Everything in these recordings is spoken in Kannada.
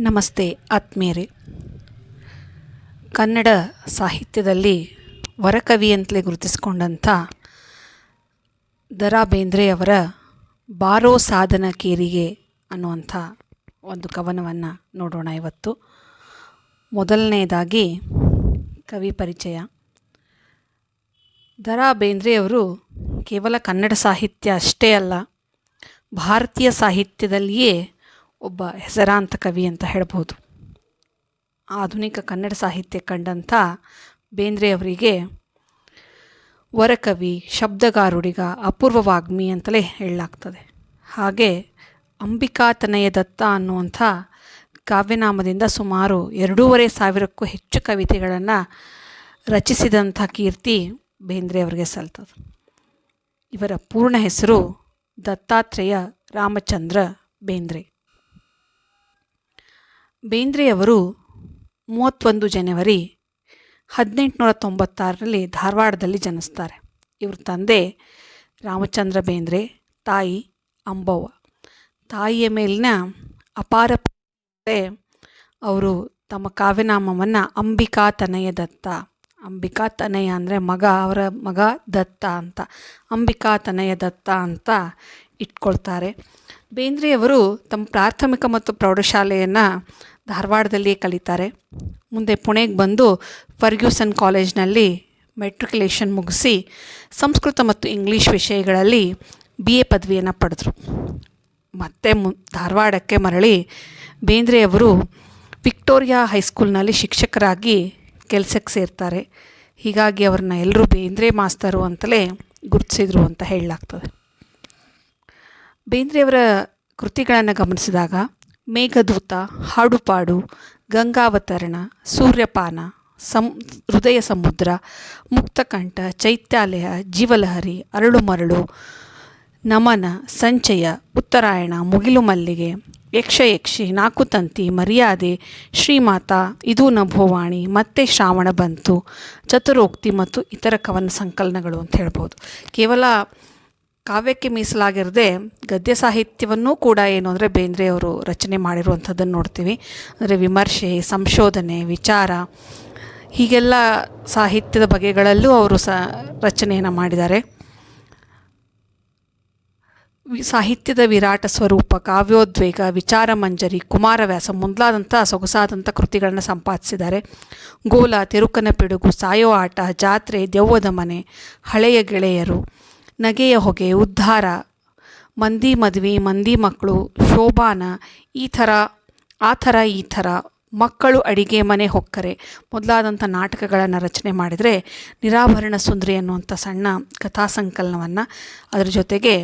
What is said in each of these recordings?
ನಮಸ್ತೆ ಆತ್ಮೀಯರೇ. ಕನ್ನಡ ಸಾಹಿತ್ಯದಲ್ಲಿ ವರಕವಿ ಅಂತಲೇ ಗುರುತಿಸಿಕೊಂಡಂಥ ದರಾ ಬೇಂದ್ರೆಯವರ ಬಾರೋ ಸಾಧನ ಕೇರಿಗೆ ಅನ್ನುವಂಥ ಒಂದು ಕವನವನ್ನು ನೋಡೋಣ ಇವತ್ತು. ಮೊದಲನೆಯದಾಗಿ ಕವಿ ಪರಿಚಯ. ದರಾ ಬೇಂದ್ರೆಯವರು ಕೇವಲ ಕನ್ನಡ ಸಾಹಿತ್ಯ ಅಷ್ಟೇ ಅಲ್ಲ, ಭಾರತೀಯ ಸಾಹಿತ್ಯದಲ್ಲಿಯೇ ಒಬ್ಬ ಹೆಸರಾಂತ ಕವಿ ಅಂತ ಹೇಳ್ಬೋದು. ಆಧುನಿಕ ಕನ್ನಡ ಸಾಹಿತ್ಯ ಕಂಡಂಥ ಬೇಂದ್ರೆಯವರಿಗೆ ವರಕವಿ, ಶಬ್ದಗಾರುಡಿಗ ಅಪೂರ್ವ ವಾಗ್ಮಿ ಅಂತಲೇ ಹೇಳಲಾಗ್ತದೆ. ಹಾಗೆ ಅಂಬಿಕಾತನಯ ದತ್ತ ಅನ್ನುವಂಥ ಕಾವ್ಯನಾಮದಿಂದ ಸುಮಾರು ಎರಡೂವರೆ ಸಾವಿರಕ್ಕೂ ಹೆಚ್ಚು ಕವಿತೆಗಳನ್ನು ರಚಿಸಿದಂಥ ಕೀರ್ತಿ ಬೇಂದ್ರೆ ಅವರಿಗೆ ಸಲ್ತದೆ. ಇವರ ಪೂರ್ಣ ಹೆಸರು ದತ್ತಾತ್ರೇಯ ರಾಮಚಂದ್ರ ಬೇಂದ್ರೆ. ಬೇಂದ್ರೆಯವರು ಮೂವತ್ತೊಂದು ಜನವರಿ ಹದಿನೆಂಟುನೂರ ತೊಂಬತ್ತಾರರಲ್ಲಿ ಧಾರವಾಡದಲ್ಲಿ ಜನಿಸ್ತಾರೆ. ಇವ್ರ ತಂದೆ ರಾಮಚಂದ್ರ ಬೇಂದ್ರೆ, ತಾಯಿ ಅಂಬವ್ವ. ತಾಯಿಯ ಮೇಲಿನ ಅಪಾರ ಅವರು ತಮ್ಮ ಕಾವ್ಯನಾಮವನ್ನು ಅಂಬಿಕಾ ತನಯ ದತ್ತ. ಅಂಬಿಕಾ ತನಯ ಅಂದರೆ ಮಗ, ಅವರ ಮಗ ದತ್ತ ಅಂತ. ಅಂಬಿಕಾ ತನಯ ದತ್ತ ಅಂತ ಇಟ್ಕೊಳ್ತಾರೆ. ಬೇಂದ್ರೆಯವರು ತಮ್ಮ ಪ್ರಾಥಮಿಕ ಮತ್ತು ಪ್ರೌಢಶಾಲೆಯನ್ನು ಧಾರವಾಡದಲ್ಲಿಯೇ ಕಲಿತಾರೆ. ಮುಂದೆ ಪುಣೆಗೆ ಬಂದು ಫರ್ಗ್ಯೂಸನ್ ಕಾಲೇಜ್ನಲ್ಲಿ ಮೆಟ್ರಿಕ್ಯುಲೇಷನ್ ಮುಗಿಸಿ ಸಂಸ್ಕೃತ ಮತ್ತು ಇಂಗ್ಲೀಷ್ ವಿಷಯಗಳಲ್ಲಿ ಬಿ ಎ ಪದವಿಯನ್ನು ಪಡೆದರು. ಮತ್ತೆ ಮು, ಧಾರವಾಡಕ್ಕೆ ಮರಳಿ ಬೇಂದ್ರೆಯವರು ವಿಕ್ಟೋರಿಯಾ ಹೈಸ್ಕೂಲ್ನಲ್ಲಿ ಶಿಕ್ಷಕರಾಗಿ ಕೆಲಸಕ್ಕೆ ಸೇರ್ತಾರೆ. ಹೀಗಾಗಿ ಅವ್ರನ್ನ ಎಲ್ಲರೂ ಬೇಂದ್ರೆ ಮಾಸ್ತರು ಅಂತಲೇ ಗುರುತಿಸಿದರು ಅಂತ ಹೇಳಲಾಗ್ತದೆ. ಬೇಂದ್ರೆಯವರ ಕೃತಿಗಳನ್ನು ಗಮನಿಸಿದಾಗ ಮೇಘದೂತ, ಹಾಡುಪಾಡು, ಗಂಗಾವತರಣ, ಸೂರ್ಯಪಾನ, ಸಂ, ಹೃದಯ ಸಮುದ್ರ, ಮುಕ್ತಕಂಠ, ಚೈತ್ಯಾಲಯ, ಜೀವಲಹರಿ ಅರಳು ಮರಳು ನಮನ, ಸಂಚಯ, ಉತ್ತರಾಯಣ ಮುಗಿಲು ಮಲ್ಲಿಗೆ ಯಕ್ಷಯಕ್ಷಿ, ನಾಕುತಂತಿ, ಮರ್ಯಾದೆ, ಶ್ರೀಮಾತ, ಇದು ನಭೋವಾಣಿ, ಮತ್ತೆ ಶ್ರಾವಣ ಬಂತು, ಚತುರೋಕ್ತಿ ಮತ್ತು ಇತರ ಕವನ ಸಂಕಲನಗಳು ಅಂತ ಹೇಳ್ಬೋದು. ಕೇವಲ ಕಾವ್ಯಕ್ಕೆ ಮೀಸಲಾಗಿರದೆ ಗದ್ಯ ಸಾಹಿತ್ಯವನ್ನೂ ಕೂಡ ಏನು ಅಂದರೆ ಬೇಂದ್ರೆಯವರು ರಚನೆ ಮಾಡಿರುವಂಥದ್ದನ್ನು ನೋಡ್ತೀವಿ. ಅಂದರೆ ವಿಮರ್ಶೆ, ಸಂಶೋಧನೆ, ವಿಚಾರ, ಹೀಗೆಲ್ಲ ಸಾಹಿತ್ಯದ ಬಗೆಗಳಲ್ಲೂ ಅವರು ಸ ರಚನೆಯನ್ನು ಮಾಡಿದ್ದಾರೆ. ಸಾಹಿತ್ಯದ ವಿರಾಟ ಸ್ವರೂಪ, ಕಾವ್ಯೋದ್ವೇಗ ವಿಚಾರ ಮಂಜರಿ ಕುಮಾರವ್ಯಾಸ ಮೊದಲಾದಂಥ ಸೊಗಸಾದಂಥ ಕೃತಿಗಳನ್ನು ಸಂಪಾದಿಸಿದ್ದಾರೆ. ಗೋಲ ತಿರುಕನ ಪಿಡುಗು ಸಾಯೋ ಆಟ, ಜಾತ್ರೆ, ದೆವ್ವದ ಮನೆ, ಹಳೆಯ ಗೆಳೆಯರು ನಗೆಯ ಹೊಗೆ, ಉದ್ಧಾರ, ಮಂದಿ ಮದುವೆ, ಮಂದಿ ಮಕ್ಕಳು, ಶೋಭಾನ, ಈ ಥರ, ಆ ಥರ, ಈ ಥರ, ಮಕ್ಕಳು ಅಡಿಗೆ ಮನೆ ಹೊಕ್ಕರೆ ಮೊದಲಾದಂಥ ನಾಟಕಗಳನ್ನು ರಚನೆ ಮಾಡಿದರೆ ನಿರಾಭರಣ ಸುಂದರಿ ಅನ್ನುವಂಥ ಸಣ್ಣ ಕಥಾ ಸಂಕಲನವನ್ನು ಅದರ ಜೊತೆಗೆ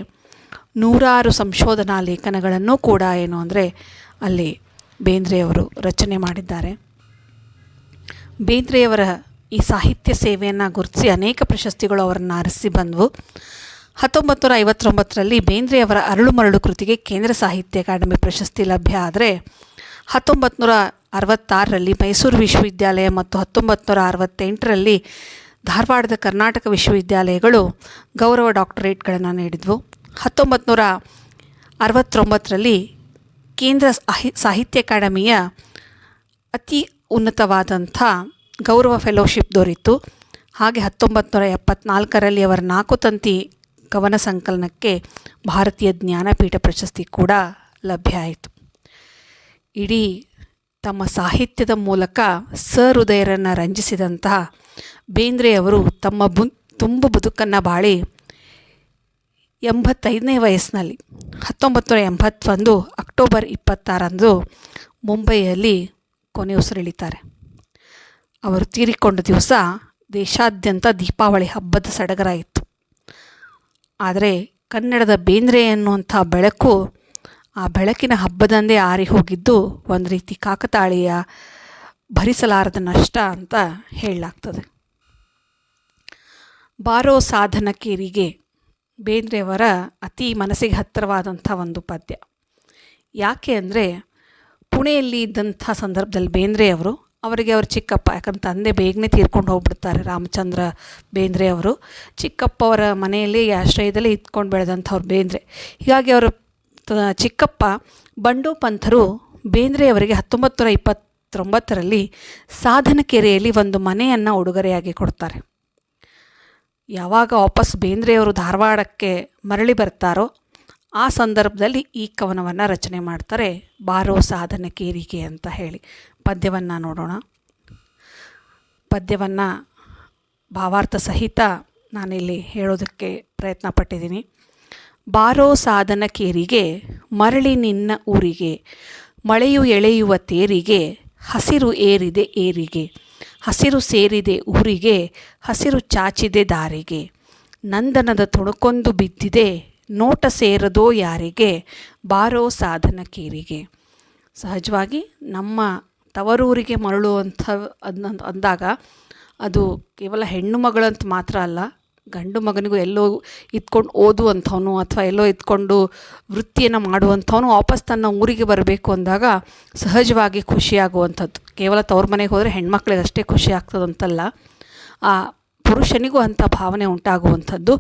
ನೂರಾರು ಸಂಶೋಧನಾ ಲೇಖನಗಳನ್ನು ಕೂಡ ಏನು ಅಂದರೆ ಅಲ್ಲಿ ಬೇಂದ್ರೆಯವರು ರಚನೆ ಮಾಡಿದ್ದಾರೆ. ಬೇಂದ್ರೆಯವರ ಈ ಸಾಹಿತ್ಯ ಸೇವೆಯನ್ನು ಗುರುತಿಸಿ ಅನೇಕ ಪ್ರಶಸ್ತಿಗಳು ಅವರನ್ನು ಅರಸಿ ಬಂದವು. ಹತ್ತೊಂಬತ್ತು ನೂರ ಐವತ್ತೊಂಬತ್ತರಲ್ಲಿ ಬೇಂದ್ರೆಯವರ ಅರಳು ಮರಳು ಕೃತಿಗೆ ಕೇಂದ್ರ ಸಾಹಿತ್ಯ ಅಕಾಡೆಮಿ ಪ್ರಶಸ್ತಿ ಲಭ್ಯ ಆದರೆ ಹತ್ತೊಂಬತ್ತು ನೂರ ಅರವತ್ತಾರರಲ್ಲಿ ಮೈಸೂರು ವಿಶ್ವವಿದ್ಯಾಲಯ ಮತ್ತು ಹತ್ತೊಂಬತ್ತು ನೂರ ಅರವತ್ತೆಂಟರಲ್ಲಿ ಧಾರವಾಡದ ಕರ್ನಾಟಕ ವಿಶ್ವವಿದ್ಯಾಲಯಗಳು ಗೌರವ ಡಾಕ್ಟರೇಟ್ಗಳನ್ನು ನೀಡಿದ್ವು. ಹತ್ತೊಂಬತ್ತು ನೂರ ಅರವತ್ತೊಂಬತ್ತರಲ್ಲಿ ಕೇಂದ್ರ ಸಾಹಿತ್ಯ ಅಕಾಡೆಮಿಯ ಅತಿ ಉನ್ನತವಾದಂಥ ಗೌರವ ಫೆಲೋಶಿಪ್ ದೊರೆಯಿತು ಹಾಗೆ ಹತ್ತೊಂಬತ್ತು ನೂರ ಎಪ್ಪತ್ನಾಲ್ಕರಲ್ಲಿ ಅವರ ನಾಲ್ಕು ತಂತಿ ಕವನ ಸಂಕಲನಕ್ಕೆ ಭಾರತೀಯ ಜ್ಞಾನಪೀಠ ಪ್ರಶಸ್ತಿ ಕೂಡ ಲಭ್ಯ ಆಯಿತು. ಇಡೀ ತಮ್ಮ ಸಾಹಿತ್ಯದ ಮೂಲಕ ಸಹೃದಯರನ್ನು ರಂಜಿಸಿದಂತಹ ಬೇಂದ್ರೆಯವರು ತಮ್ಮ ಬು, ತುಂಬ ಬದುಕನ್ನು ಬಾಳಿ ಎಂಬತ್ತೈದನೇ ವಯಸ್ಸಿನಲ್ಲಿ ಹತ್ತೊಂಬತ್ತು ನೂರ ಎಂಬತ್ತೊಂದು ಅಕ್ಟೋಬರ್ ಇಪ್ಪತ್ತಾರಂದು ಮುಂಬೈಯಲ್ಲಿ ಕೊನೆ ಉಸಿರೆಳಿತಾರೆ ಅವರು ತೀರಿಕೊಂಡ ದಿವಸ ದೇಶಾದ್ಯಂತ ದೀಪಾವಳಿ ಹಬ್ಬದ ಸಡಗರ ಇತ್ತು ಆದರೆ ಕನ್ನಡದ ಬೇಂದ್ರೆ ಎನ್ನುವಂಥ ಬೆಳಕು ಆ ಬೆಳಕಿನ ಹಬ್ಬದಂದೇ ಆರಿ ಹೋಗಿದ್ದು ಒಂದು ರೀತಿ ಕಾಕತಾಳೀಯ ಭರಿಸಲಾರದ ನಷ್ಟ ಅಂತ ಹೇಳಲಾಗ್ತದೆ. ಬಾರೋ ಸಾಧನ ಕೇರಿಗೆ ಬೇಂದ್ರೆಯವರ ಅತಿ ಮನಸ್ಸಿಗೆ ಹತ್ತಿರವಾದಂಥ ಒಂದು ಪದ್ಯ. ಯಾಕೆ ಅಂದರೆ, ಪುಣೆಯಲ್ಲಿ ಇದ್ದಂಥ ಸಂದರ್ಭದಲ್ಲಿ ಬೇಂದ್ರೆಯವರು ಅವರಿಗೆ ಅವ್ರ ಚಿಕ್ಕಪ್ಪ, ಯಾಕಂದ್ರೆ ತಂದೆ ಬೇಗನೆ ತೀರ್ಕೊಂಡು ಹೋಗ್ಬಿಡ್ತಾರೆ ರಾಮಚಂದ್ರ ಬೇಂದ್ರೆ ಅವರು. ಚಿಕ್ಕಪ್ಪ ಅವರ ಮನೆಯಲ್ಲಿ ಆಶ್ರಯದಲ್ಲಿ ಇದ್ಕೊಂಡು ಬೆಳೆದಂಥವ್ರು ಬೇಂದ್ರೆ. ಹೀಗಾಗಿ ಅವರು ಚಿಕ್ಕಪ್ಪ ಬಂಡು ಪಂಥರು ಬೇಂದ್ರೆಯವರಿಗೆ ಹತ್ತೊಂಬತ್ತು ನೂರ ಇಪ್ಪತ್ತೊಂಬತ್ತರಲ್ಲಿ ಸಾಧನಕೆರೆಯಲ್ಲಿ ಒಂದು ಮನೆಯನ್ನು ಉಡುಗೊರೆಯಾಗಿ ಕೊಡ್ತಾರೆ. ಯಾವಾಗ ವಾಪಸ್ ಬೇಂದ್ರೆಯವರು ಧಾರವಾಡಕ್ಕೆ ಮರಳಿ ಬರ್ತಾರೋ ಆ ಸಂದರ್ಭದಲ್ಲಿ ಈ ಕವನವನ್ನು ರಚನೆ ಮಾಡ್ತಾರೆ, ಬಾರೋ ಸಾಧನ ಕೇರಿಗೆ ಅಂತ ಹೇಳಿ. ಪದ್ಯವನ್ನು ನೋಡೋಣ. ಪದ್ಯವನ್ನು ಭಾವಾರ್ಥ ಸಹಿತ ನಾನಿಲ್ಲಿ ಹೇಳೋದಕ್ಕೆ ಪ್ರಯತ್ನ ಪಟ್ಟಿದ್ದೀನಿ ಬಾರೋ ಸಾಧನ ಕೇರಿಗೆ, ಮರಳಿ ನಿನ್ನ ಊರಿಗೆ, ಮಳೆಯು ಎಳೆಯುವ ತೇರಿಗೆ, ಹಸಿರು ಏರಿದೆ ಏರಿಗೆ, ಹಸಿರು ಸೇರಿದೆ ಊರಿಗೆ, ಹಸಿರು ಚಾಚಿದೆ ದಾರಿಗೆ, ನಂದನದ ತುಣುಕೊಂದು ಬಿದ್ದಿದೆ, ನೋಟ ಸೇರದೋ ಯಾರಿಗೆ, ಬಾರೋ ಸಾಧನ ಕೇರಿಗೆ. ಸಹಜವಾಗಿ ನಮ್ಮ ತವರೂರಿಗೆ ಮರಳುವಂಥ ಅದನ್ನ ಅಂದಾಗ ಅದು ಕೇವಲ ಹೆಣ್ಣು ಮಗಳಂತ ಮಾತ್ರ ಅಲ್ಲ, ಗಂಡು ಮಗನಿಗೂ ಎಲ್ಲೋ ಇದ್ಕೊಂಡು ಓದುವಂಥವನು ಅಥವಾ ಎಲ್ಲೋ ಇದ್ಕೊಂಡು ವೃತ್ತಿಯನ್ನು ಮಾಡುವಂಥವನು ವಾಪಸ್ ತನ್ನ ಊರಿಗೆ ಬರಬೇಕು ಅಂದಾಗ ಸಹಜವಾಗಿ ಖುಷಿಯಾಗುವಂಥದ್ದು. ಕೇವಲ ತವ್ರ ಮನೆಗೆ ಹೋದರೆ ಹೆಣ್ಮಕ್ಳಿಗೆ ಅಷ್ಟೇ ಖುಷಿ ಆಗ್ತದಂತಲ್ಲ. ಆ ಪುರುಷನಿಗೂ ಅಂಥ ಭಾವನೆ ಉಂಟಾಗುವಂಥದ್ದು.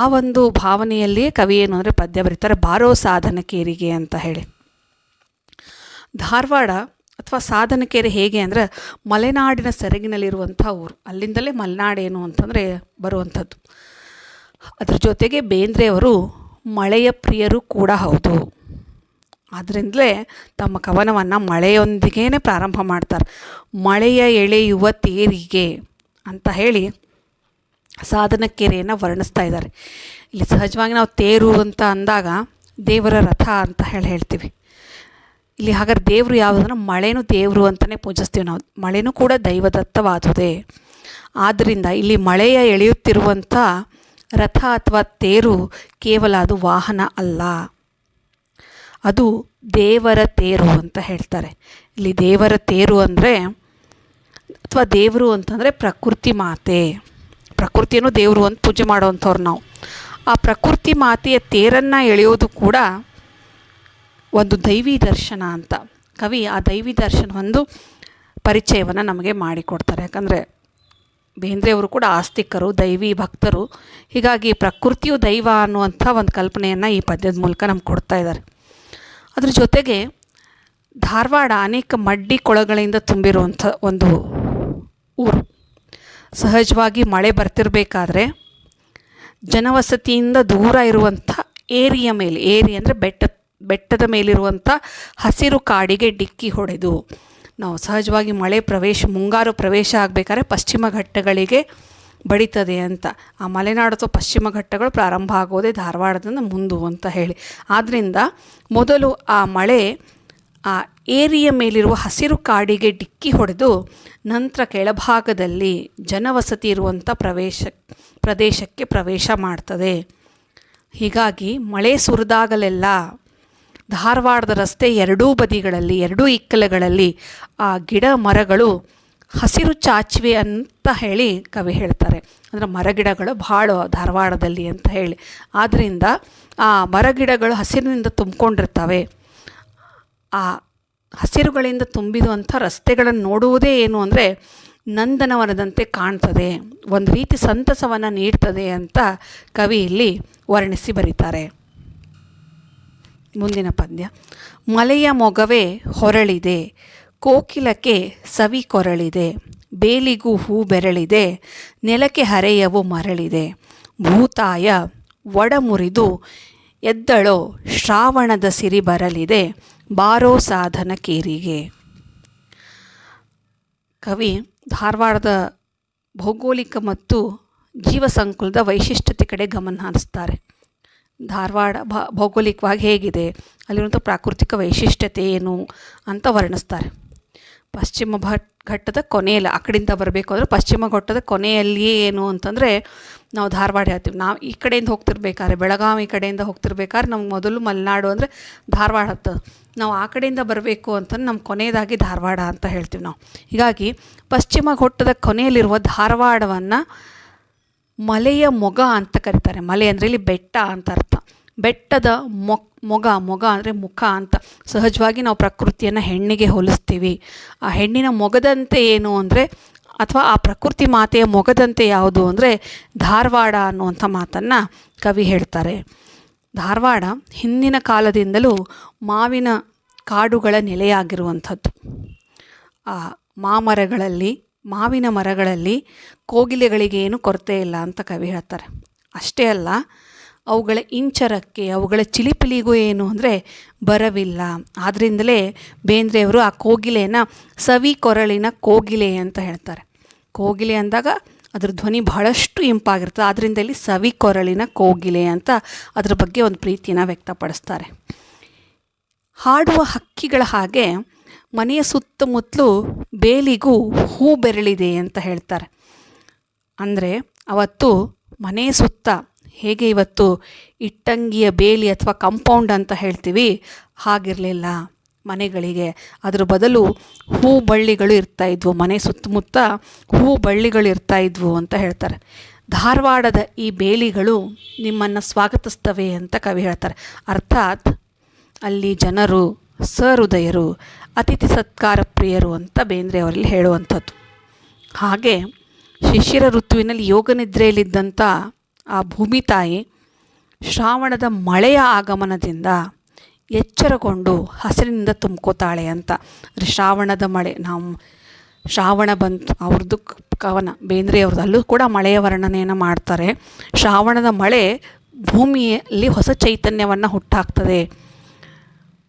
ಆ ಒಂದು ಭಾವನೆಯಲ್ಲಿಯೇ ಕವಿ ಏನು ಅಂದರೆ ಪದ್ಯ ಬರೀತಾರೆ, ಬಾರೋ ಸಾಧನ ಕೇರಿಗೆ ಅಂತ ಹೇಳಿ. ಧಾರವಾಡ ಅಥವಾ ಸಾಧನಕೆರೆ ಹೇಗೆ ಅಂದರೆ ಮಲೆನಾಡಿನ ಸೆರಗಿನಲ್ಲಿರುವಂಥ ಊರು. ಅಲ್ಲಿಂದಲೇ ಮಲೆನಾಡೇನು ಅಂತಂದರೆ ಬರುವಂಥದ್ದು. ಅದ್ರ ಜೊತೆಗೆ ಬೇಂದ್ರೆಯವರು ಮಳೆಯ ಪ್ರಿಯರು ಕೂಡ ಹೌದು. ಆದ್ದರಿಂದಲೇ ತಮ್ಮ ಕವನವನ್ನು ಮಳೆಯೊಂದಿಗೇ ಪ್ರಾರಂಭ ಮಾಡ್ತಾರೆ. ಮಳೆಯ ಎಳೆಯುವ ತೇರಿಗೆ ಅಂತ ಹೇಳಿ ಸಾಧನಕೆರೆಯನ್ನು ವರ್ಣಿಸ್ತಾ ಇದ್ದಾರೆ. ಇಲ್ಲಿ ಸಹಜವಾಗಿ ನಾವು ತೇರು ಅಂತ ಅಂದಾಗ ದೇವರ ರಥ ಅಂತ ಹೇಳಿ ಹೇಳ್ತೀವಿ. ಇಲ್ಲಿ ಹಾಗಾದ್ರೆ ದೇವರು ಯಾವುದಂದ್ರೆ ಮಳೆನೂ ದೇವರು ಅಂತಲೇ ಪೂಜಿಸ್ತೀವಿ ನಾವು. ಮಳೆನೂ ಕೂಡ ದೈವದತ್ತವಾದುದೇ. ಆದ್ದರಿಂದ ಇಲ್ಲಿ ಮಳೆಯ ಎಳೆಯುತ್ತಿರುವಂಥ ರಥ ಅಥವಾ ತೇರು ಕೇವಲ ಅದು ವಾಹನ ಅಲ್ಲ. ಅದು ದೇವರ ತೇರು ಅಂತ ಹೇಳ್ತಾರೆ. ಇಲ್ಲಿ ದೇವರ ತೇರು ಅಂದರೆ ಅಥವಾ ದೇವರು ಅಂತಂದರೆ ಪ್ರಕೃತಿ ಮಾತೆ. ಪ್ರಕೃತಿಯನ್ನು ದೇವರು ಅಂತ ಪೂಜೆ ಮಾಡುವಂಥವ್ರು ನಾವು. ಆ ಪ್ರಕೃತಿ ಮಾತೆಯ ತೇರನ್ನು ಎಳೆಯೋದು ಕೂಡ ಒಂದು ದೈವಿ ದರ್ಶನ ಅಂತ. ಕವಿ ಆ ದೈವಿ ದರ್ಶನ ಒಂದು ಪರಿಚಯವನ್ನು ನಮಗೆ ಮಾಡಿಕೊಡ್ತಾರೆ. ಯಾಕಂದರೆ ಬೇಂದ್ರೆಯವರು ಕೂಡ ಆಸ್ತಿಕರು, ದೈವಿ ಭಕ್ತರು. ಹೀಗಾಗಿ ಪ್ರಕೃತಿಯು ದೈವ ಅನ್ನುವಂಥ ಒಂದು ಕಲ್ಪನೆಯನ್ನು ಈ ಪದ್ಯದ ಮೂಲಕ ನಮ್ಗೆ ಕೊಡ್ತಾ ಇದ್ದಾರೆ. ಅದ್ರ ಜೊತೆಗೆ ಧಾರವಾಡ ಅನೇಕ ಮಡ್ಡಿ ಕೊಳಗಳಿಂದ ತುಂಬಿರುವಂಥ ಒಂದು ಊರು. ಸಹಜವಾಗಿ ಮಳೆ ಬರ್ತಿರಬೇಕಾದ್ರೆ ಜನವಸತಿಯಿಂದ ದೂರ ಇರುವಂಥ ಏರಿಯ ಮೇಲೆ ಏರಿ ಅಂದರೆ ಬೆಟ್ಟ ಬೆಟ್ಟದ ಮೇಲಿರುವಂಥ ಹಸಿರು ಕಾಡಿಗೆ ಡಿಕ್ಕಿ ಹೊಡೆದು. ನಾವು ಸಹಜವಾಗಿ ಮಳೆ ಪ್ರವೇಶ, ಮುಂಗಾರು ಪ್ರವೇಶ ಆಗಬೇಕಾದ್ರೆ ಪಶ್ಚಿಮ ಘಟ್ಟಗಳಿಗೆ ಬಡಿತದೆ ಅಂತ. ಆ ಮಲೆನಾಡು ಅಥವಾ ಪಶ್ಚಿಮ ಘಟ್ಟಗಳು ಪ್ರಾರಂಭ ಆಗೋದೇ ಧಾರವಾಡದಿಂದ ಮುಂದು ಅಂತ ಹೇಳಿ. ಆದ್ದರಿಂದ ಮೊದಲು ಆ ಮಳೆ ಆ ಏರಿಯ ಮೇಲಿರುವ ಹಸಿರು ಕಾಡಿಗೆ ಡಿಕ್ಕಿ ಹೊಡೆದು ನಂತರ ಕೆಳಭಾಗದಲ್ಲಿ ಜನವಸತಿ ಇರುವಂಥ ಪ್ರವೇಶ, ಪ್ರದೇಶಕ್ಕೆ ಪ್ರವೇಶ ಮಾಡ್ತದೆ. ಹೀಗಾಗಿ ಮಳೆ ಸುರಿದಾಗಲೆಲ್ಲ ಧಾರವಾಡದ ರಸ್ತೆ ಎರಡೂ ಬದಿಗಳಲ್ಲಿ, ಎರಡೂ ಇಕ್ಕಲಗಳಲ್ಲಿ ಆ ಗಿಡ ಮರಗಳು ಹಸಿರು ಚಾಚಿವೆ ಅಂತ ಹೇಳಿ ಕವಿ ಹೇಳ್ತಾರೆ. ಅಂದರೆ ಮರಗಿಡಗಳು ಭಾಳ ಧಾರವಾಡದಲ್ಲಿ ಅಂತ ಹೇಳಿ. ಆದ್ದರಿಂದ ಆ ಮರಗಿಡಗಳು ಹಸಿರಿನಿಂದ ತುಂಬಿಕೊಂಡಿರ್ತವೆ. ಆ ಹಸಿರುಗಳಿಂದ ತುಂಬಿರುವಂಥ ರಸ್ತೆಗಳನ್ನು ನೋಡುವುದೇ ಏನು ಅಂದರೆ ನಂದನವನದಂತೆ ಕಾಣ್ತದೆ, ಒಂದು ರೀತಿ ಸಂತಸವನ್ನು ನೀಡ್ತದೆ ಅಂತ ಕವಿ ಇಲ್ಲಿ ವರ್ಣಿಸಿ ಬರೀತಾರೆ. ಮುಂದಿನ ಪದ್ಯ. ಮಲೆಯ ಮೊಗವೇ ಹೊರಳಿದೆ, ಕೋಕಿಲಕ್ಕೆ ಸವಿ ಕೊರಳಿದೆ, ಬೇಲಿಗೂ ಹೂ ಬೆರಳಿದೆ, ನೆಲಕ್ಕೆ ಹರೆಯವು ಮರಳಿದೆ. ಭೂತಾಯ ಒಡಮುರಿದು ಎದ್ದಳೋ ಶ್ರಾವಣದ ಸಿರಿ ಬರಲಿದೆ, ಬಾರೋ ಸಾಧನ ಕೇರಿಗೆ. ಕವಿ, ಧಾರವಾಡದ ಭೌಗೋಳಿಕ ಮತ್ತು ಜೀವಸಂಕುಲದ ವೈಶಿಷ್ಟ್ಯತೆ ಕಡೆ ಗಮನ ಹರಿಸ್ತಾರೆ. ಧಾರವಾಡ ಭೌಗೋಳಿಕವಾಗಿ ಹೇಗಿದೆ, ಅಲ್ಲಿರುವಂಥ ಪ್ರಾಕೃತಿಕ ವೈಶಿಷ್ಟ್ಯತೆ ಏನು ಅಂತ ವರ್ಣಿಸ್ತಾರೆ. ಪಶ್ಚಿಮ ಭಟ್ ಘಟ್ಟದ ಕೊನೆಯಲ್ಲಿ, ಆ ಕಡೆಯಿಂದ ಬರಬೇಕು ಅಂದರೆ ಪಶ್ಚಿಮ ಘಟ್ಟದ ಕೊನೆಯಲ್ಲಿಯೇ ಏನು ಅಂತಂದರೆ ನಾವು ಧಾರವಾಡ ಹೇಳ್ತೀವಿ. ನಾವು ಈ ಕಡೆಯಿಂದ ಹೋಗ್ತಿರ್ಬೇಕಾದ್ರೆ, ಬೆಳಗಾವಿ ಕಡೆಯಿಂದ ಹೋಗ್ತಿರ್ಬೇಕಾದ್ರೆ ನಮ್ಗೆ ಮೊದಲು ಮಲೆನಾಡು ಅಂದರೆ ಧಾರವಾಡ ಹತ್ತದ ನಾವು ಆ ಕಡೆಯಿಂದ ಬರಬೇಕು ಅಂತಂದು ನಮ್ಮ ಕೊನೆಯದಾಗಿ ಧಾರವಾಡ ಅಂತ ಹೇಳ್ತೀವಿ ನಾವು. ಹೀಗಾಗಿ ಪಶ್ಚಿಮ ಘಟ್ಟದ ಕೊನೆಯಲ್ಲಿರುವ ಧಾರವಾಡವನ್ನು ಮಲೆಯ ಮೊಗ ಅಂತ ಕರೀತಾರೆ. ಮಲೆ ಅಂದರೆ ಇಲ್ಲಿ ಬೆಟ್ಟ ಅಂತ ಅರ್ಥ. ಬೆಟ್ಟದ ಮೊಕ್ ಮೊಗ ಮೊಗ ಅಂದರೆ ಮುಖ ಅಂತ. ಸಹಜವಾಗಿ ನಾವು ಪ್ರಕೃತಿಯನ್ನು ಹೆಣ್ಣಿಗೆ ಹೋಲಿಸ್ತೀವಿ. ಆ ಹೆಣ್ಣಿನ ಮೊಗದಂತೆ ಏನು ಅಂದರೆ, ಅಥವಾ ಆ ಪ್ರಕೃತಿ ಮಾತೆಯ ಮೊಗದಂತೆ ಯಾವುದು ಅಂದರೆ, ಧಾರವಾಡ ಅನ್ನುವಂಥ ಮಾತನ್ನು ಕವಿ ಹೇಳ್ತಾರೆ. ಧಾರವಾಡ ಹಿಂದಿನ ಕಾಲದಿಂದಲೂ ಮಾವಿನ ಕಾಡುಗಳ ನೆಲೆಯಾಗಿರುವಂಥದ್ದು. ಆ ಮಾಮರಗಳಲ್ಲಿ, ಮಾವಿನ ಮರಗಳಲ್ಲಿ ಕೋಗಿಲೆಗಳಿಗೇನು ಕೊರತೆ ಇಲ್ಲ ಅಂತ ಕವಿ ಹೇಳ್ತಾರೆ. ಅಷ್ಟೇ ಅಲ್ಲ, ಅವುಗಳ ಇಂಚರಕ್ಕೆ, ಅವುಗಳ ಚಿಲಿಪಿಲಿಗೂ ಏನು ಅಂದರೆ ಬರವಿಲ್ಲ. ಆದ್ದರಿಂದಲೇ ಬೇಂದ್ರೆಯವರು ಆ ಕೋಗಿಲೆಯನ್ನು ಸವಿ ಕೊರಳಿನ ಕೋಗಿಲೆ ಅಂತ ಹೇಳ್ತಾರೆ. ಕೋಗಿಲೆ ಅಂದಾಗ ಅದ್ರ ಧ್ವನಿ ಬಹಳಷ್ಟು ಇಂಪಾಗಿರ್ತದೆ ಆದ್ದರಿಂದ ಇಲ್ಲಿ ಸವಿ ಕೊರಳಿನ ಕೋಗಿಲೆ ಅಂತ ಅದ್ರ ಬಗ್ಗೆ ಒಂದು ಪ್ರೀತಿಯನ್ನು ವ್ಯಕ್ತಪಡಿಸ್ತಾರೆ. ಹಾಡುವ ಹಕ್ಕಿಗಳ ಹಾಗೆ ಮನೆಯ ಸುತ್ತಮುತ್ತಲೂ ಬೇಲಿಗೂ ಹೂ ಬೆರಳಿದೆ ಅಂತ ಹೇಳ್ತಾರೆ. ಅಂದರೆ ಅವತ್ತು ಮನೆ ಸುತ್ತ ಹೇಗೆ ಇವತ್ತು ಇಟ್ಟಂಗಿಯ ಬೇಲಿ ಅಥವಾ ಕಂಪೌಂಡ್ ಅಂತ ಹೇಳ್ತೀವಿ, ಹಾಗಿರಲಿಲ್ಲ. ಮನೆಗಳಿಗೆ ಅದರ ಬದಲು ಹೂ ಬಳ್ಳಿಗಳು ಇರ್ತಾಯಿದ್ವು ಮನೆ ಸುತ್ತಮುತ್ತ ಹೂ ಬಳ್ಳಿಗಳು ಇರ್ತಾಯಿದ್ವು ಅಂತ ಹೇಳ್ತಾರೆ. ಧಾರವಾಡದ ಈ ಬೇಲಿಗಳು ನಿಮ್ಮನ್ನು ಸ್ವಾಗತಿಸ್ತವೆ ಅಂತ ಕವಿ ಹೇಳ್ತಾರೆ. ಅರ್ಥಾತ್ ಅಲ್ಲಿ ಜನರು, ಸಹೃದಯರು, ಅತಿಥಿ ಸತ್ಕಾರ ಪ್ರಿಯರು ಅಂತ ಬೇಂದ್ರೆ ಅವರಲ್ಲಿ ಹೇಳುವಂಥದ್ದು. ಹಾಗೆ ಶಿಶಿರ ಋತುವಿನಲ್ಲಿ ಯೋಗ ನಿದ್ರೆಯಲ್ಲಿದ್ದಂಥ ಆ ಭೂಮಿ ತಾಯಿ ಶ್ರಾವಣದ ಮಳೆಯ ಆಗಮನದಿಂದ ಎಚ್ಚರಗೊಂಡು ಹಸಿರಿನಿಂದ ತುಂಬ್ಕೋತಾಳೆ ಅಂತ. ಅಂದರೆ ಶ್ರಾವಣದ ಮಳೆ, ನಾವು ಶ್ರಾವಣ ಬಂತು, ಅವ್ರದ್ದು ಕವನ, ಬೇಂದ್ರೆ ಅವ್ರದ್ದು, ಅಲ್ಲೂ ಕೂಡ ಮಳೆಯ ವರ್ಣನೆಯನ್ನು ಮಾಡ್ತಾರೆ. ಶ್ರಾವಣದ ಮಳೆ ಭೂಮಿಯಲ್ಲಿ ಹೊಸ ಚೈತನ್ಯವನ್ನು ಹುಟ್ಟಾಕ್ತದೆ.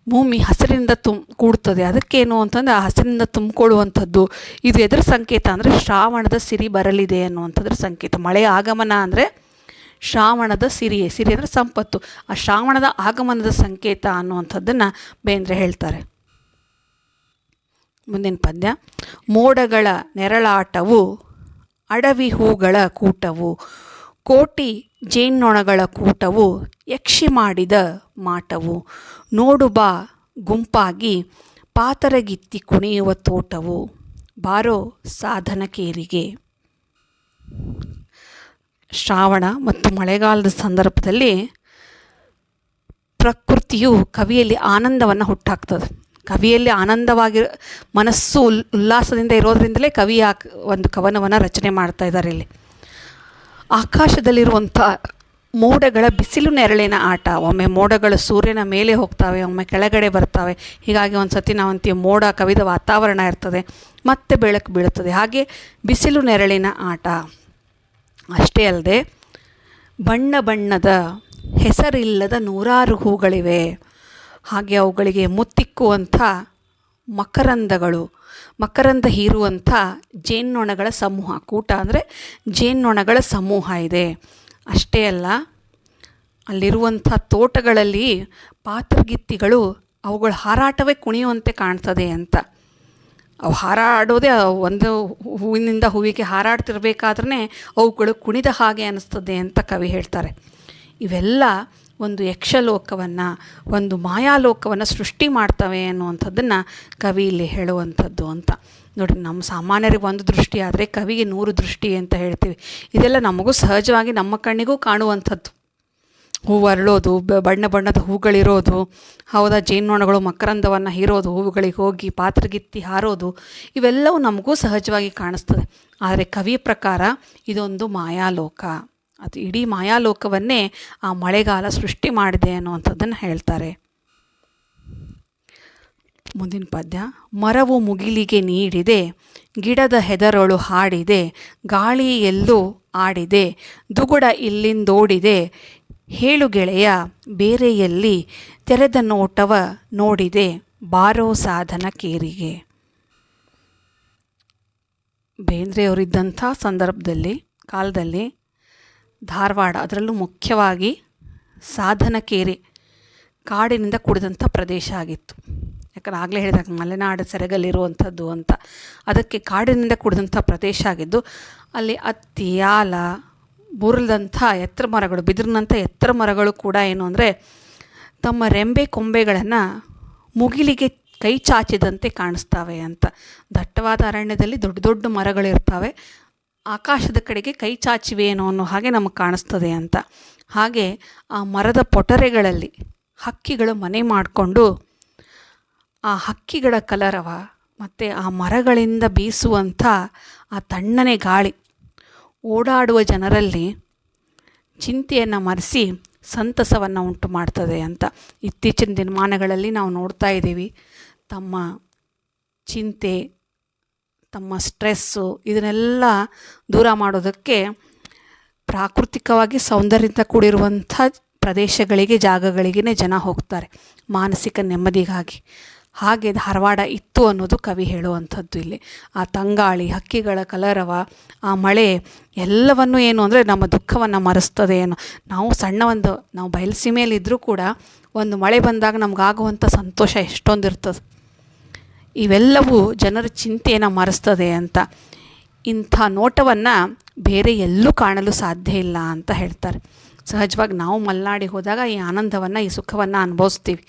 ಭೂಮಿ ಹಸಿರಿನಿಂದ ತುಮ್, ಕೂಡ್ತದೆ. ಅದಕ್ಕೇನು ಅಂತಂದರೆ ಆ ಹಸಿರಿನಿಂದ ತುಂಬಿಕೊಳ್ಳುವಂಥದ್ದು, ಇದು ಎದರ ಸಂಕೇತ ಅಂದರೆ ಶ್ರಾವಣದ ಸಿರಿ ಬರಲಿದೆ ಅನ್ನುವಂಥದ್ರ ಸಂಕೇತ. ಮಳೆಯ ಆಗಮನ ಅಂದರೆ ಶ್ರಾವಣದ ಸಿರಿಯೇ ಸಿರಿ ಅಂದರೆ ಸಂಪತ್ತು. ಆ ಶ್ರಾವಣದ ಆಗಮನದ ಸಂಕೇತ ಅನ್ನುವಂಥದ್ದನ್ನು ಬೇಂದ್ರೆ ಹೇಳ್ತಾರೆ. ಮುಂದಿನ ಪದ್ಯ. ಮೋಡಗಳ ನೆರಳಾಟವು, ಅಡವಿ ಹೂಗಳ ಕೂಟವು. ಕೋಟಿ ಜೇನ್ನೊಣಗಳ ಕೂಟವು ಯಕ್ಷಿ ಮಾಡಿದ ಮಾಟವು. ನೋಡು ಬಾ, ಗುಂಪಾಗಿ ಪಾತರಗಿತ್ತಿ ಕುಣಿಯುವ ತೋಟವು. ಬಾರೋ ಸಾಧನಕೇರಿಗೆ. ಶ್ರಾವಣ ಮತ್ತು ಮಳೆಗಾಲದ ಸಂದರ್ಭದಲ್ಲಿ ಪ್ರಕೃತಿಯು ಕವಿಯಲ್ಲಿ ಆನಂದವನ್ನು ಹುಟ್ಟಾಕ್ತದೆ. ಕವಿಯಲ್ಲಿ ಆನಂದವಾಗಿ ಮನಸ್ಸು ಉಲ್ಲಾಸದಿಂದ ಇರೋದರಿಂದಲೇ ಕವಿ ಒಂದು ಕವನವನ್ನು ರಚನೆ ಮಾಡ್ತಾ ಇದ್ದಾರೆ ಇಲ್ಲಿ. ಆಕಾಶದಲ್ಲಿರುವಂಥ ಮೋಡಗಳ ಬಿಸಿಲು ನೆರಳಿನ ಆಟ. ಒಮ್ಮೆ ಮೋಡಗಳು ಸೂರ್ಯನ ಮೇಲೆ ಹೋಗ್ತವೆ, ಒಮ್ಮೆ ಕೆಳಗಡೆ ಬರ್ತವೆ. ಹೀಗಾಗಿ ಒಂದು ಸತಿ ನಾವು ಅಂತೀವಿ, ಮೋಡ ಕವಿದ ವಾತಾವರಣ ಇರ್ತದೆ, ಮತ್ತೆ ಬೆಳಕು ಬೀಳುತ್ತದೆ. ಹಾಗೆ ಬಿಸಿಲು ನೆರಳಿನ ಆಟ. ಅಷ್ಟೇ ಅಲ್ಲದೆ, ಬಣ್ಣ ಬಣ್ಣದ ಹೆಸರಿಲ್ಲದ ನೂರಾರು ಹೂಗಳಿವೆ. ಹಾಗೆ ಅವುಗಳಿಗೆ ಮುತ್ತಿಕ್ಕುವಂಥ ಮಕರಂದಗಳು. ಮಕರಂದ ಹೀರುವಂಥ ಜೇನ್ನೊಣಗಳ ಸಮೂಹ. ಕೂಟ ಅಂದರೆ ಜೇನ್ನೊಣಗಳ ಸಮೂಹ ಇದೆ. ಅಷ್ಟೇ ಅಲ್ಲ, ಅಲ್ಲಿರುವಂಥ ತೋಟಗಳಲ್ಲಿ ಪಾತ್ರಗಿತ್ತಿಗಳು ಅವುಗಳ ಹಾರಾಟವೇ ಕುಣಿಯುವಂತೆ ಕಾಣ್ತದೆ ಅಂತ. ಅವು ಹಾರಾಡೋದೇ ಒಂದು ಹೂವಿನಿಂದ ಹೂವಿಗೆ ಹಾರಾಡ್ತಿರ್ಬೇಕಾದ್ರೆ ಅವುಗಳು ಕುಣಿದ ಹಾಗೆ ಅನ್ನಿಸ್ತದೆ ಅಂತ ಕವಿ ಹೇಳ್ತಾರೆ. ಇವೆಲ್ಲ ಒಂದು ಯಕ್ಷಲೋಕವನ್ನು, ಒಂದು ಮಾಯಾಲೋಕವನ್ನು ಸೃಷ್ಟಿ ಮಾಡ್ತವೆ ಅನ್ನುವಂಥದ್ದನ್ನು ಕವಿ ಇಲ್ಲಿ ಹೇಳುವಂಥದ್ದು ಅಂತ. ನೋಡಿ ನಮ್ಮ ಸಾಮಾನ್ಯರಿಗೆ ಒಂದು ದೃಷ್ಟಿ ಆದರೆ ಕವಿಗೆ ನೂರು ದೃಷ್ಟಿ ಅಂತ ಹೇಳ್ತೀವಿ. ಇದೆಲ್ಲ ನಮಗೂ ಸಹಜವಾಗಿ ನಮ್ಮ ಕಣ್ಣಿಗೂ ಕಾಣುವಂಥದ್ದು. ಹೂವು ಅರಳೋದು ಬಣ್ಣ ಬಣ್ಣದ ಹೂಗಳಿರೋದು, ಹೌದಾ, ಜೇನುನೊಣಗಳು ಮಕರಂದವನ್ನು ಹೀರೋದು, ಹೂವುಗಳಿಗೆ ಹೋಗಿ ಪಾತ್ರಗಿತ್ತಿ ಹಾರೋದು, ಇವೆಲ್ಲವೂ ನಮಗೂ ಸಹಜವಾಗಿ ಕಾಣಿಸ್ತದೆ. ಆದರೆ ಕವಿ ಪ್ರಕಾರ ಇದೊಂದು ಮಾಯಾಲೋಕ. ಅದು ಇಡೀ ಮಾಯಾಲೋಕವನ್ನೇ ಆ ಮಳೆಗಾಲ ಸೃಷ್ಟಿ ಮಾಡಿದೆ ಅನ್ನುವಂಥದ್ದನ್ನು ಹೇಳ್ತಾರೆ. ಮುಂದಿನ ಪದ್ಯ, ಮರವು ಮುಗಿಲಿಗೆ ನೀಡಿದೆ, ಗಿಡದ ಹೆದರೊಳು ಹಾಡಿದೆ, ಗಾಳಿ ಎಲ್ಲೂ ಆಡಿದೆ, ದುಗುಡ ಇಲ್ಲಿಂದೋಡಿದೆ, ಹೇಳು ಗೆಳೆಯ ಬೇರೆಯಲ್ಲಿ ತೆರೆದ ನೋಟವ ನೋಡಿದೆ, ಬಾರೋ ಸಾಧನ ಕೇರಿಗೆ. ಬೇಂದ್ರೆಯವರಿದ್ದಂಥ ಸಂದರ್ಭದಲ್ಲಿ, ಕಾಲದಲ್ಲಿ ಧಾರವಾಡ, ಅದರಲ್ಲೂ ಮುಖ್ಯವಾಗಿ ಸಾಧನಕೇರಿ ಕಾಡಿನಿಂದ ಕುಡಿದಂಥ ಪ್ರದೇಶ ಆಗಿತ್ತು. ಯಾಕಂದ್ರೆ ಆಗಲೇ ಹೇಳಿದಾಗ ಮಲೆನಾಡು ಸೆರಗಲ್ಲಿರುವಂಥದ್ದು ಅಂತ. ಅದಕ್ಕೆ ಕಾಡಿನಿಂದ ಕುಡಿದಂಥ ಪ್ರದೇಶ ಆಗಿದ್ದು, ಅಲ್ಲಿ ಹತ್ತಿ ಆಲ, ಬುರ್ಲದಂಥ ಎತ್ತರ ಮರಗಳು, ಬಿದಿರಿನಂಥ ಎತ್ತರ ಮರಗಳು ಕೂಡ ಏನು ಅಂದರೆ ತಮ್ಮ ರೆಂಬೆ ಕೊಂಬೆಗಳನ್ನು ಮುಗಿಲಿಗೆ ಕೈ ಚಾಚಿದಂತೆ ಕಾಣಿಸ್ತವೆ ಅಂತ. ದಟ್ಟವಾದ ಅರಣ್ಯದಲ್ಲಿ ದೊಡ್ಡ ದೊಡ್ಡ ಮರಗಳಿರ್ತವೆ. ಆಕಾಶದ ಕಡೆಗೆ ಕೈ ಚಾಚಿವೇನೋ ಅನ್ನೋ ಹಾಗೆ ನಮಗೆ ಕಾಣಿಸ್ತದೆ ಅಂತ. ಹಾಗೆ ಆ ಮರದ ಪೊಟರೆಗಳಲ್ಲಿ ಹಕ್ಕಿಗಳು ಮನೆ ಮಾಡಿಕೊಂಡು ಆ ಹಕ್ಕಿಗಳ ಕಲರವ ಮತ್ತು ಆ ಮರಗಳಿಂದ ಬೀಸುವಂಥ ಆ ತಣ್ಣನೆ ಗಾಳಿ ಓಡಾಡುವ ಜನರಲ್ಲಿ ಚಿಂತೆಯನ್ನು ಮರೆಸಿ ಸಂತಸವನ್ನು ಉಂಟು ಮಾಡ್ತದೆ ಅಂತ. ಇತ್ತೀಚಿನ ದಿನಮಾನಗಳಲ್ಲಿ ನಾವು ನೋಡ್ತಾ ಇದ್ದೀವಿ. ತಮ್ಮ ಚಿಂತೆ ತಮ್ಮ ಸ್ಟ್ರೆಸ್ಸು ಇದನ್ನೆಲ್ಲ ದೂರ ಮಾಡೋದಕ್ಕೆ ಪ್ರಾಕೃತಿಕವಾಗಿ ಸೌಂದರ್ಯದಿಂದ ಕೂಡಿರುವಂಥ ಪ್ರದೇಶಗಳಿಗೆ ಜಾಗಗಳಿಗೇ ಜನ ಹೋಗ್ತಾರೆ, ಮಾನಸಿಕ ನೆಮ್ಮದಿಗಾಗಿ. ಹಾಗೆ ಧಾರವಾಡ ಇತ್ತು ಅನ್ನೋದು ಕವಿ ಹೇಳುವಂಥದ್ದು ಇಲ್ಲಿ. ಆ ತಂಗಾಳಿ, ಹಕ್ಕಿಗಳ ಕಲರವ, ಆ ಮಳೆ, ಎಲ್ಲವನ್ನು ಏನು ಅಂದರೆ ನಮ್ಮ ದುಃಖವನ್ನು ಮರೆಸ್ತದೆ ಏನು ನಾವು ಸಣ್ಣ ಒಂದು, ನಾವು ಬಯಲುಸೀಮೆಯಲ್ಲಿದ್ದರೂ ಕೂಡ ಒಂದು ಮಳೆ ಬಂದಾಗ ನಮಗಾಗುವಂಥ ಸಂತೋಷ ಎಷ್ಟೊಂದು ಇರ್ತದೆ ಇವೆಲ್ಲವೂ ಜನರ ಚಿಂತೆಯನ್ನು ಮರೆಸ್ತದೆ ಅಂತ. ಇಂಥ ನೋಟವನ್ನು ಬೇರೆ ಎಲ್ಲೂ ಕಾಣಲು ಸಾಧ್ಯ ಇಲ್ಲ ಅಂತ ಹೇಳ್ತಾರೆ. ಸಹಜವಾಗಿ ನಾವು ಮಲ್ನಾಡಿಗೆ ಹೋದಾಗ ಈ ಆನಂದವನ್ನು, ಈ ಸುಖವನ್ನು ಅನುಭವಿಸ್ತೀವಿ.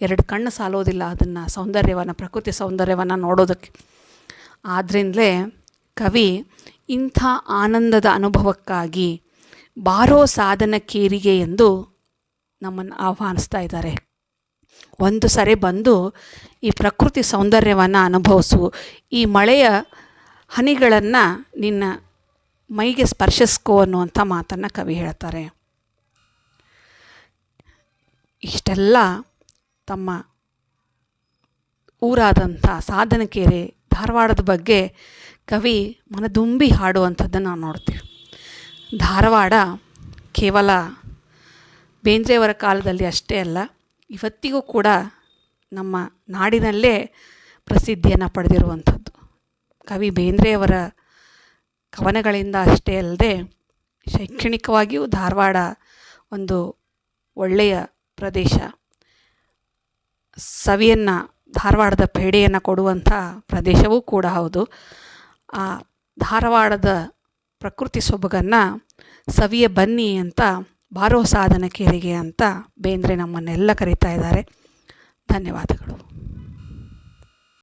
ಎರಡು ಕಣ್ಣು ಸಾಲೋದಿಲ್ಲ ಅದನ್ನು, ಸೌಂದರ್ಯವನ್ನು, ಪ್ರಕೃತಿ ಸೌಂದರ್ಯವನ್ನು ನೋಡೋದಕ್ಕೆ. ಆದ್ದರಿಂದಲೇ ಕವಿ, ಇಂಥ ಆನಂದದ ಅನುಭವಕ್ಕಾಗಿ ಬಾರೋ ಸಾಧನ ಕೇರಿಗೆ ಎಂದು ನಮ್ಮನ್ನು ಆಹ್ವಾನಿಸ್ತಾ ಇದ್ದಾರೆ. ಒಂದು ಸರಿ ಬಂದು ಈ ಪ್ರಕೃತಿ ಸೌಂದರ್ಯವನ್ನು ಅನುಭವಿಸು. ಈ ಮಳೆಯ ಹನಿಗಳನ್ನು ನಿನ್ನ ಮೈಗೆ ಸ್ಪರ್ಶಿಸ್ಕೋ ಅನ್ನುವಂಥ ಮಾತನ್ನು ಕವಿ ಹೇಳ್ತಾರೆ. ಇಷ್ಟೆಲ್ಲ ತಮ್ಮ ಊರಾದಂಥ ಸಾಧನಕೆರೆ ಧಾರವಾಡದ ಬಗ್ಗೆ ಕವಿ ಮನದುಂಬಿ ಹಾಡುವಂಥದ್ದನ್ನು ನಾವು ನೋಡ್ತೀವಿ. ಧಾರವಾಡ ಕೇವಲ ಬೇಂದ್ರೆಯವರ ಕಾಲದಲ್ಲಿ ಅಷ್ಟೇ ಅಲ್ಲ ಇವತ್ತಿಗೂ ಕೂಡ ನಮ್ಮ ನಾಡಿನಲ್ಲೇ ಪ್ರಸಿದ್ಧಿಯನ್ನು ಪಡೆದಿರುವಂಥದ್ದು. ಕವಿ ಬೇಂದ್ರೆಯವರ ಕವನಗಳಿಂದ ಅಷ್ಟೇ ಅಲ್ಲದೆ ಶೈಕ್ಷಣಿಕವಾಗಿಯೂ ಧಾರವಾಡ ಒಂದು ಒಳ್ಳೆಯ ಪ್ರದೇಶ. ಸವಿಯನ್ನು ಧಾರವಾಡದ ಪೇಡೆಯನ್ನು ಕೊಡುವಂಥ ಪ್ರದೇಶವೂ ಕೂಡ ಹೌದು. ಆ ಧಾರವಾಡದ ಪ್ರಕೃತಿ ಸೊಬಗನ್ನು ಸವಿಯ ಬನ್ನಿ ಅಂತ ಬಾರೋ ಸಾಧನ ಕೇರಿಗೆ ಅಂತ ಬೇಂದ್ರೆ ನಮ್ಮನ್ನೆಲ್ಲ ಕರೀತಾ ಇದ್ದಾರೆ. ಧನ್ಯವಾದಗಳು.